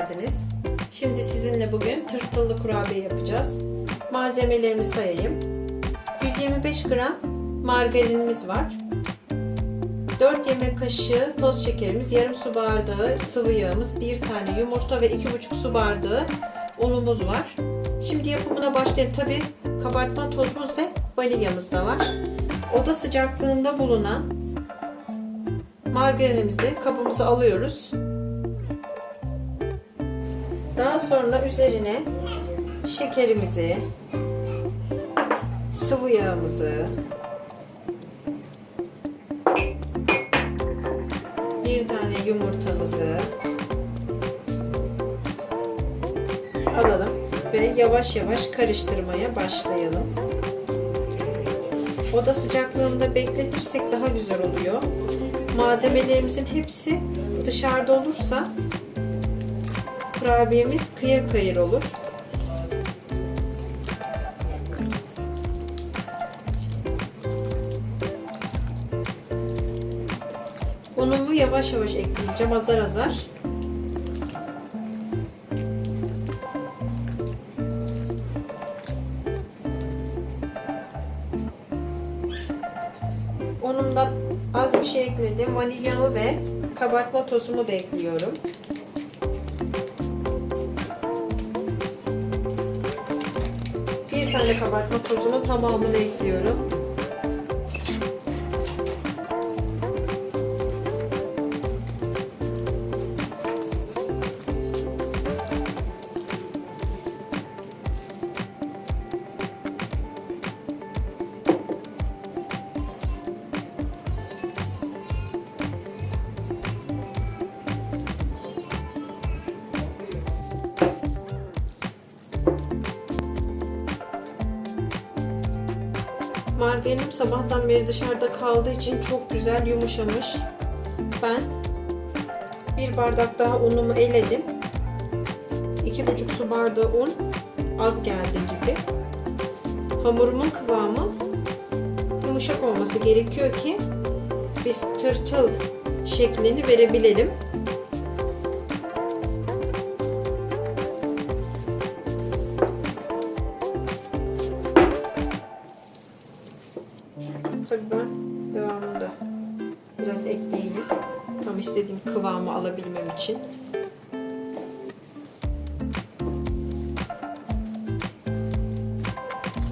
geldiniz. Şimdi sizinle bugün tırtıllı kurabiye yapacağız. Malzemelerimi sayayım. 125 gram margarinimiz var. 4 yemek kaşığı toz şekerimiz, yarım su bardağı sıvı yağımız, 1 tane yumurta ve 2,5 su bardağı unumuz var. Şimdi yapımına başlayalım. Tabi kabartma tozumuz ve vanilyamız da var. Oda sıcaklığında bulunan margarinimizi kabımıza alıyoruz. Daha sonra üzerine şekerimizi, sıvı yağımızı, bir tane yumurtamızı alalım ve yavaş yavaş karıştırmaya başlayalım. Oda sıcaklığında bekletirsek daha güzel oluyor. Malzemelerimizin hepsi dışarıda olursa kurabiyemiz kıyır kıyır olur. Unumu yavaş yavaş ekleyeceğim azar azar. Unumdan az bir şey ekledim. Vanilyamı ve kabartma tozumu da ekliyorum. Bir tane kabartma tozunu tamamını ekliyorum. Margarinim sabahtan beri dışarıda kaldığı için çok güzel yumuşamış. Ben bir bardak daha unumu eledim. 2,5 su bardağı un az geldi gibi. Hamurumun kıvamı yumuşak olması gerekiyor ki biz tırtıl şeklini verebilelim. Biraz ekleyeyim. Tam istediğim kıvamı alabilmem için.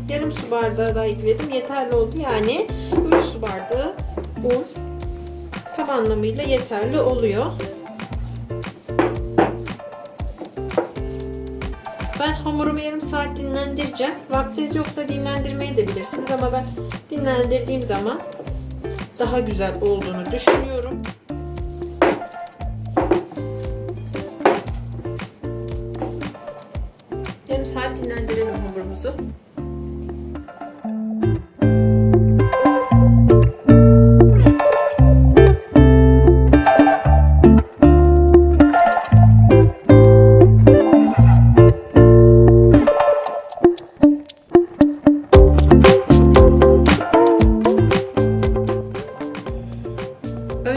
Yarım su bardağı daha ekledim. Yeterli oldu. Yani 3 su bardağı un tam anlamıyla yeterli oluyor. Ben hamurumu yarım saat dinlendireceğim. Vaktiniz yoksa dinlendirmeyi de bilirsiniz ama ben dinlendirdiğim zaman daha güzel olduğunu düşünüyorum. Yarım saat dinlendirelim hamurumuzu.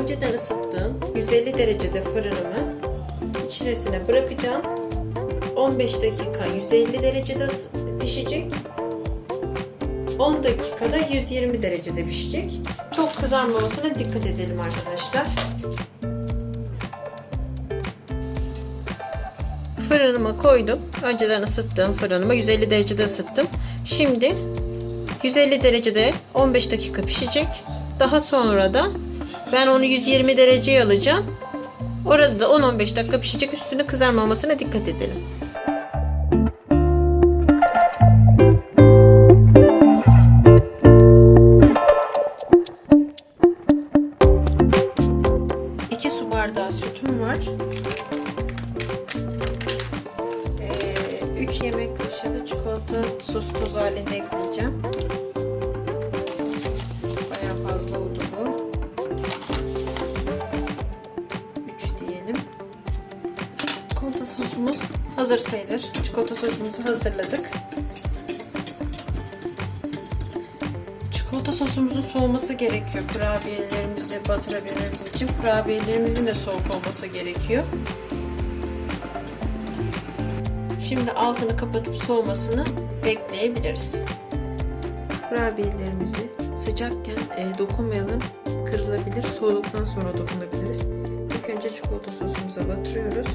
Önceden ısıttığım 150 derecede fırınımı içerisine bırakacağım. 15 dakika 150 derecede pişecek. 10 dakikada 120 derecede pişecek. Çok kızarmamasına dikkat edelim arkadaşlar. Fırınıma koydum. Önceden ısıttığım fırınıma 150 derecede ısıttım. Şimdi 150 derecede 15 dakika pişecek. Daha sonra da ben onu 120 dereceye alacağım. Orada da 10-15 dakika pişecek. Üstüne kızarmamasına dikkat edelim. Bardağı sütüm var. 3 yemek kaşığı da çikolata sos tozu halinde ekleyeceğim. Sosumuz hazır sayılır. Çikolata sosumuzu hazırladık. Çikolata sosumuzun soğuması gerekiyor kurabiyelerimiz kurabiyelerimizi batırabilmemiz için kurabiyelerimizin de soğuk olması gerekiyor. Şimdi altını kapatıp soğumasını bekleyebiliriz. Kurabiyelerimizi sıcakken e, dokunmayalım, kırılabilir. Soğuduktan sonra dokunabiliriz. İlk önce çikolata sosumuza batırıyoruz.